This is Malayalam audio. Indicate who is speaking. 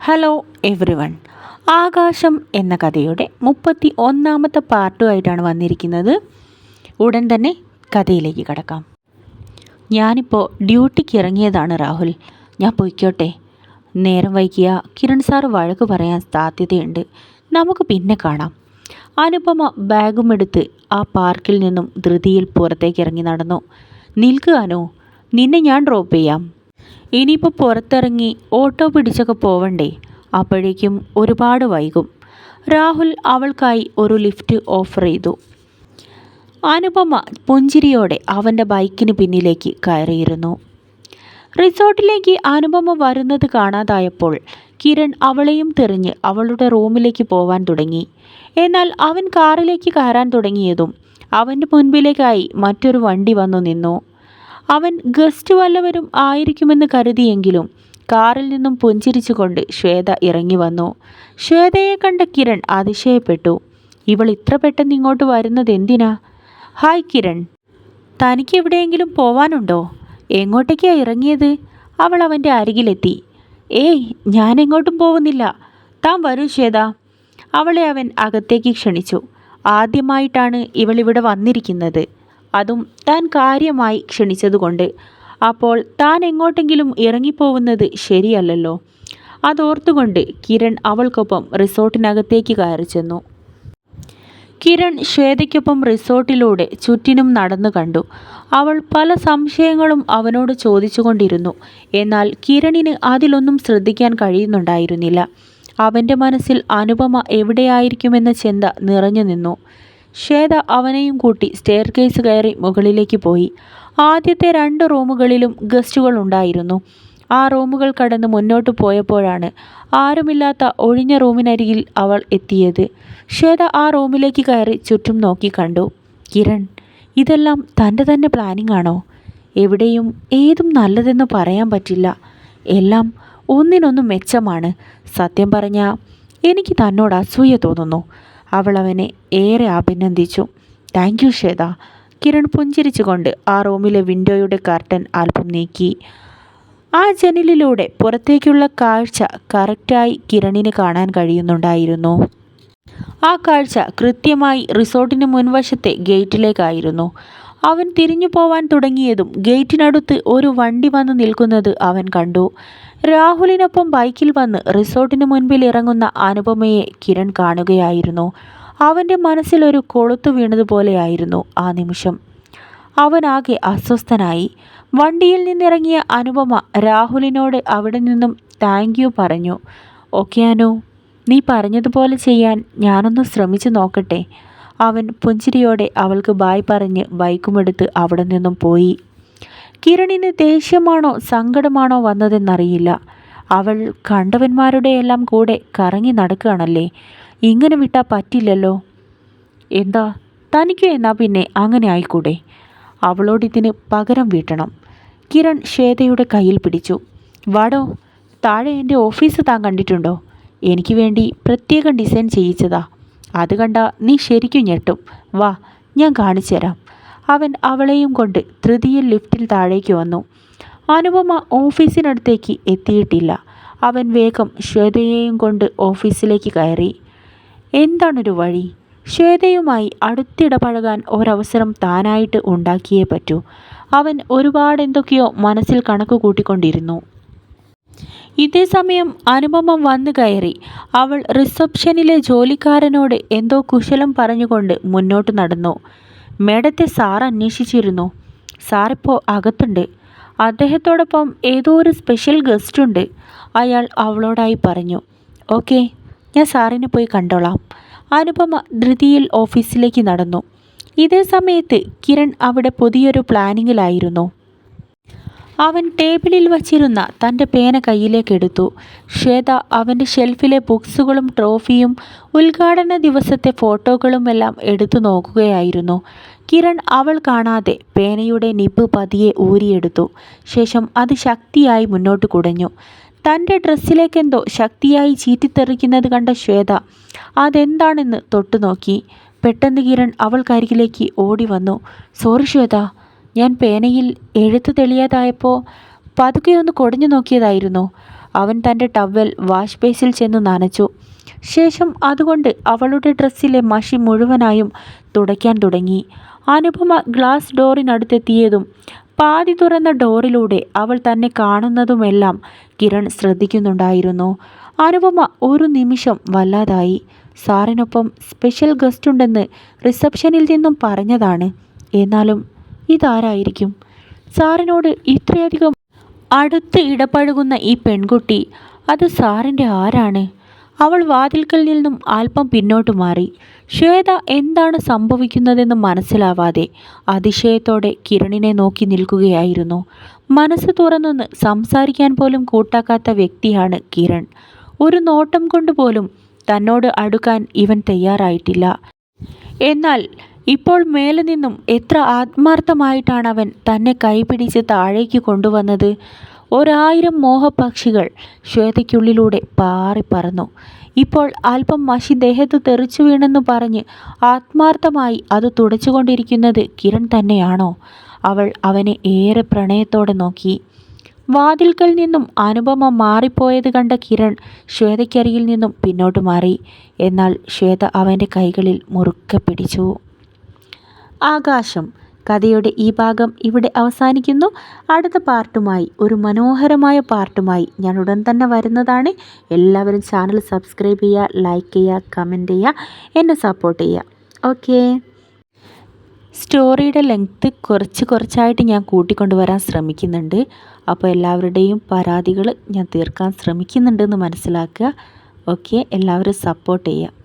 Speaker 1: ഹലോ എവ്രി വൺ ആകാശം എന്ന കഥയുടെ മുപ്പത്തി ഒന്നാമത്തെ പാർട്ടുമായിട്ടാണ് വന്നിരിക്കുന്നത്. ഉടൻ തന്നെ കഥയിലേക്ക് കടക്കാം. ഞാനിപ്പോൾ ഡ്യൂട്ടിക്ക് ഇറങ്ങിയതാണ് രാഹുൽ. ഞാൻ പൊയ്ക്കോട്ടെ. നേരം വൈകിയ കിരൺ സാർ വഴക്ക് പറയാൻ സാധ്യതയുണ്ട്. നമുക്ക് പിന്നെ കാണാം. അനുപമ ബാഗും എടുത്ത് ആ പാർക്കിൽ നിന്നും ധൃതിയിൽ പുറത്തേക്ക് ഇറങ്ങി നടന്നു. നിൽക്കുകാനോ നിന്നെ ഞാൻ ഡ്രോപ്പ് ചെയ്യാം. ഇനിയിപ്പോൾ പുറത്തിറങ്ങി ഓട്ടോ പിടിച്ചൊക്കെ പോവണ്ടേ? അപ്പോഴേക്കും ഒരുപാട് വൈകും. രാഹുൽ അവൾക്കായി ഒരു ലിഫ്റ്റ് ഓഫർ ചെയ്തു. അനുപമ പുഞ്ചിരിയോടെ അവന്റെ ബൈക്കിന് പിന്നിലേക്ക് കയറിയിരുന്നു. റിസോർട്ടിലേക്ക് അനുപമ വരുന്നത് കാണാതായപ്പോൾ കിരൺ അവളെയും തെറിഞ്ഞ് അവളുടെ റൂമിലേക്ക് പോവാൻ തുടങ്ങി. എന്നാൽ അവൻ കാറിലേക്ക് കയറാൻ തുടങ്ങിയതും അവന്റെ മുൻപിലേക്കായി മറ്റൊരു വണ്ടി വന്നു നിന്നു. അവൻ ഗസ്റ്റ് വല്ലവരും ആയിരിക്കുമെന്ന് കരുതിയെങ്കിലും കാറിൽ നിന്നും പുഞ്ചിരിച്ചുകൊണ്ട് ശ്വേത ഇറങ്ങി വന്നു. ശ്വേതയെ കണ്ട കിരൺ അതിശയപ്പെട്ടു. ഇവൾ ഇത്ര പെട്ടെന്ന് ഇങ്ങോട്ട് വരുന്നത് എന്തിനാ? ഹായ് കിരൺ. തനിക്ക് എവിടെയെങ്കിലും പോവാനുണ്ടോ? എങ്ങോട്ടേക്കാ ഇറങ്ങിയത്? അവൾ അവന്റെ അരികിലെത്തി. ഏയ് ഞാൻ എങ്ങോട്ടും പോകുന്നില്ല. താൻ വരൂ ശ്വേത. അവളെ അവൻ അകത്തേക്ക് ക്ഷണിച്ചു. ആദ്യമായിട്ടാണ് ഇവളിവിടെ വന്നിരിക്കുന്നത്. അതും താൻ കാര്യമായി ക്ഷണിച്ചതുകൊണ്ട്. അപ്പോൾ താൻ എങ്ങോട്ടെങ്കിലും ഇറങ്ങിപ്പോവുന്നത് ശരിയല്ലല്ലോ. അതോർത്തുകൊണ്ട് കിരൺ അവൾക്കൊപ്പം റിസോർട്ടിനകത്തേക്ക് കയറി ചെന്നു. കിരൺ ശ്വേതയ്ക്കൊപ്പം റിസോർട്ടിലൂടെ ചുറ്റിനും നടന്നു കണ്ടു. അവൾ പല സംശയങ്ങളും അവനോട് ചോദിച്ചുകൊണ്ടിരുന്നു. എന്നാൽ കിരണിന് അതിലൊന്നും ശ്രദ്ധിക്കാൻ കഴിയുന്നുണ്ടായിരുന്നില്ല. അവന്റെ മനസ്സിൽ അനുപമ എവിടെയായിരിക്കുമെന്ന ചിന്ത നിറഞ്ഞു നിന്നു. ശ്വേത അവനെയും കൂട്ടി സ്റ്റെയർ കേസ് കയറി മുകളിലേക്ക് പോയി. ആദ്യത്തെ രണ്ട് റൂമുകളിലും ഗസ്റ്റുകൾ ഉണ്ടായിരുന്നു. ആ റൂമുകൾ കടന്ന് മുന്നോട്ട് പോയപ്പോഴാണ് ആരുമില്ലാത്ത ഒഴിഞ്ഞ റൂമിനരികിൽ അവൾ എത്തിയത്. ശ്വേത ആ റൂമിലേക്ക് കയറി ചുറ്റും നോക്കി കണ്ടു. കിരൺ ഇതെല്ലാം തന്റെ തന്നെ പ്ലാനിംഗ് ആണോ? എവിടെയും ഏതും നല്ലതെന്ന് പറയാൻ പറ്റില്ല. എല്ലാം ഒന്നിനൊന്നും മെച്ചമാണ്. സത്യം പറഞ്ഞാൽ എനിക്ക് തന്നോട് അസൂയ തോന്നുന്നു. അവൾ അവനെ ഏറെ അഭിനന്ദിച്ചു. Thank you Shweta. കിരൺ പുഞ്ചിരിച്ചുകൊണ്ട് ആ റൂമിലെ വിൻഡോയുടെ കർട്ടൻ അല്പം നീക്കി. ആ ജനലിലൂടെ പുറത്തേക്കുള്ള കാഴ്ച കറക്റ്റായി കിരണിന് കാണാൻ കഴിയുന്നുണ്ടായിരുന്നു. ആ കാഴ്ച കൃത്യമായി റിസോർട്ടിന് മുൻവശത്തെ ഗേറ്റിലേക്കായിരുന്നു. അവൻ തിരിഞ്ഞു പോവാൻ തുടങ്ങിയതും ഗേറ്റിനടുത്ത് ഒരു വണ്ടി വന്ന് നിൽക്കുന്നത് അവൻ കണ്ടു. രാഹുലിനൊപ്പം ബൈക്കിൽ വന്ന് റിസോർട്ടിന് മുൻപിൽ ഇറങ്ങുന്ന അനുപമയെ കിരൺ കാണുകയായിരുന്നു. അവന്റെ മനസ്സിലൊരു കൊളുത്തു വീണതുപോലെയായിരുന്നു ആ നിമിഷം. അവനാകെ അസ്വസ്ഥനായി. വണ്ടിയിൽ നിന്നിറങ്ങിയ അനുപമ രാഹുലിനോട് അവിടെ നിന്നും താങ്ക് യു പറഞ്ഞു. ഓക്കെ അനു നീ പറഞ്ഞതുപോലെ ചെയ്യാൻ ഞാനൊന്ന് ശ്രമിച്ചു നോക്കട്ടെ. അവൻ പുഞ്ചിരിയോടെ അവൾക്ക് ബായ് പറഞ്ഞ് ബൈക്കുമെടുത്ത് അവിടെ നിന്നും പോയി. കിരണിന് ദേഷ്യമാണോ സങ്കടമാണോ വന്നതെന്നറിയില്ല. അവൾ കണ്ടവന്മാരുടെ എല്ലാം കൂടെ കറങ്ങി നടക്കുകയാണല്ലേ? ഇങ്ങനെ വിട്ടാൽ പറ്റില്ലല്ലോ. എന്താ? തനിക്ക് എന്നാ പിന്നെ അങ്ങനെ ആയിക്കൂടെ? അവളോടിതിന് പകരം വീട്ടണം. കിരൺ ശ്വേതയുടെ കയ്യിൽ പിടിച്ചു. വാടോ താഴെ എന്റെ ഓഫീസ് താൻ കണ്ടിട്ടുണ്ടോ? എനിക്ക് വേണ്ടി പ്രത്യേകം ഡിസൈൻ ചെയ്യിച്ചതാ. അത് കണ്ട നീ ശരിക്കും ഞെട്ടും. വാ ഞാൻ കാണിച്ചു തരാം. അവൻ അവളെയും കൊണ്ട് തൃതിയിൽ ലിഫ്റ്റിൽ താഴേക്ക് വന്നു. അനുപമ ഓഫീസിനടുത്തേക്ക് എത്തിയിട്ടില്ല. അവൻ വേഗം ശ്വേതയെയും കൊണ്ട് ഓഫീസിലേക്ക് കയറി. എന്താണൊരു വഴി? ശ്വേതയുമായി അടുത്തിടപഴകാൻ ഒരവസരം താനായിട്ട് ഉണ്ടാക്കിയേ പറ്റൂ. അവൻ ഒരുപാട് എന്തൊക്കെയോ മനസ്സിൽ കണക്ക് കൂട്ടിക്കൊണ്ടിരുന്നു. ഇതേ സമയം അനുപമ വന്നു കയറി. അവൾ റിസപ്ഷനിലെ ജോലിക്കാരനോട് എന്തോ കുശലം പറഞ്ഞുകൊണ്ട് മുന്നോട്ട് നടന്നു. മേഡത്തെ സാർ അന്വേഷിച്ചിരുന്നു. സാറിപ്പോൾ അകത്തുണ്ട്. അദ്ദേഹത്തോടൊപ്പം ഏതോ ഒരു സ്പെഷ്യൽ ഗസ്റ്റ് ഉണ്ട് അയാൾ അവളോടായി പറഞ്ഞു. ഓക്കെ ഞാൻ സാറിനെ പോയി കണ്ടോളാം. അനുപമ ധൃതിയിൽ ഓഫീസിലേക്ക് നടന്നു. ഇതേ സമയത്ത് കിരൺ അവിടെ പുതിയൊരു പ്ലാനിങ്ങിലായിരുന്നു. അവൻ ടേബിളിൽ വച്ചിരുന്ന തന്റെ പേന കയ്യിലേക്ക് എടുത്തു. ശ്വേത അവന്റെ ഷെൽഫിലെ ബുക്സുകളും ട്രോഫിയും ഉദ്ഘാടന ദിവസത്തെ ഫോട്ടോകളുമെല്ലാം എടുത്തു നോക്കുകയായിരുന്നു. കിരൺ അവൾ കാണാതെ പേനയുടെ നിപ്പ് പതിയെ ഊരിയെടുത്തു. ശേഷം അത് ശക്തിയായി മുന്നോട്ട് കുടഞ്ഞു. തന്റെ ഡ്രസ്സിലേക്കെന്തോ ശക്തിയായി ചീറ്റിത്തെറിക്കുന്നത് കണ്ട ശ്വേത അതെന്താണെന്ന് തൊട്ടുനോക്കി. പെട്ടെന്ന് കിരൺ അവൾക്കരികിലേക്ക് ഓടി വന്നു. സോറി ശ്വേത ഞാൻ പേനയിൽ എഴുത്ത് തെളിയാതായപ്പോൾ പതുക്കെ ഒന്ന് കൊടിഞ്ഞു നോക്കിയതായിരുന്നു. അവൻ തന്റെ ടവൽ വാഷ് ബേസിൽ ചെന്ന് നനച്ചു. ശേഷം അതുകൊണ്ട് അവളുടെ ഡ്രസ്സിലെ മഷി മുഴുവനായും തുടയ്ക്കാൻ തുടങ്ങി. അനുപമ ഗ്ലാസ് ഡോറിനടുത്തെത്തിയതും പാതി തുറന്ന ഡോറിലൂടെ അവൾ തന്നെ കാണുന്നതുമെല്ലാം കിരൺ ശ്രദ്ധിക്കുന്നുണ്ടായിരുന്നു. അനുപമ ഒരു നിമിഷം വല്ലാതായി. സാറിനൊപ്പം സ്പെഷ്യൽ ഗസ്റ്റ് ഉണ്ടെന്ന് റിസപ്ഷനിൽ നിന്നും പറഞ്ഞതാണ്. എന്നാലും ഇതാരായിരിക്കും? സാറിനോട് ഇത്രയധികം അടുത്ത് ഇടപഴകുന്ന ഈ പെൺകുട്ടി അത് സാറിന്റെ ആരാണ്? അവൾ വാതിൽക്കൽ നിന്നും അല്പം പിന്നോട്ട് മാറി. ശ്വേത എന്താണ് സംഭവിക്കുന്നതെന്ന് മനസ്സിലാവാതെ അതിശയത്തോടെ കിരണിനെ നോക്കി നിൽക്കുകയായിരുന്നു. മനസ്സ് തുറന്നൊന്ന് സംസാരിക്കാൻ പോലും കൂട്ടാക്കാത്ത വ്യക്തിയാണ് കിരൺ. ഒരു നോട്ടം കൊണ്ട് പോലും തന്നോട് അടുക്കാൻ ഇവൻ തയ്യാറായിട്ടില്ല. എന്നാൽ ഇപ്പോൾ മേലെ നിന്നും എത്ര ആത്മാർത്ഥമായിട്ടാണ് അവൻ തന്നെ കൈപിടിച്ച് താഴേക്ക് കൊണ്ടുവന്നത്? ഒരായിരം മോഹപക്ഷികൾ ശ്വേതയ്ക്കുള്ളിലൂടെ പാറിപ്പറന്നു. ഇപ്പോൾ അല്പം മഷി ദേഹത്ത് തെറിച്ചു വീണെന്ന് പറഞ്ഞ് ആത്മാർത്ഥമായി അത് തുടച്ചുകൊണ്ടിരിക്കുന്നത് കിരൺ തന്നെയാണോ? അവൾ അവനെ ഏറെ പ്രണയത്തോടെ നോക്കി. വാതിൽക്കൽ നിന്നും അനുപമ മാറിപ്പോയത് കണ്ട കിരൺ ശ്വേതയ്ക്കരികിൽ നിന്നും പിന്നോട്ട് മാറി. എന്നാൽ ശ്വേത അവന്റെ കൈകളിൽ മുറുക്കെ പിടിച്ചു. ആകാശം. കഥയുടെ ഈ ഭാഗം ഇവിടെ അവസാനിക്കുന്നു. അടുത്ത പാർട്ടുമായി ഒരു മനോഹരമായ പാർട്ടുമായി ഞാൻ ഉടൻ തന്നെ വരുന്നതാണ്. എല്ലാവരും ചാനൽ സബ്സ്ക്രൈബ് ചെയ്യുക ലൈക്ക് ചെയ്യുക കമന്റ് ചെയ്യുക എന്നെ സപ്പോർട്ട് ചെയ്യുക. ഓക്കേ സ്റ്റോറിയുടെ ലെങ്ത്ത് കുറച്ച് കുറച്ചായിട്ട് ഞാൻ കൂട്ടിക്കൊണ്ടുവരാൻ ശ്രമിക്കുന്നുണ്ട്. അപ്പോൾ എല്ലാവരുടെയും പരാതികൾ ഞാൻ തീർക്കാൻ ശ്രമിക്കുന്നുണ്ടെന്ന് മനസ്സിലാക്കുക. ഓക്കെ എല്ലാവരും സപ്പോർട്ട് ചെയ്യുക.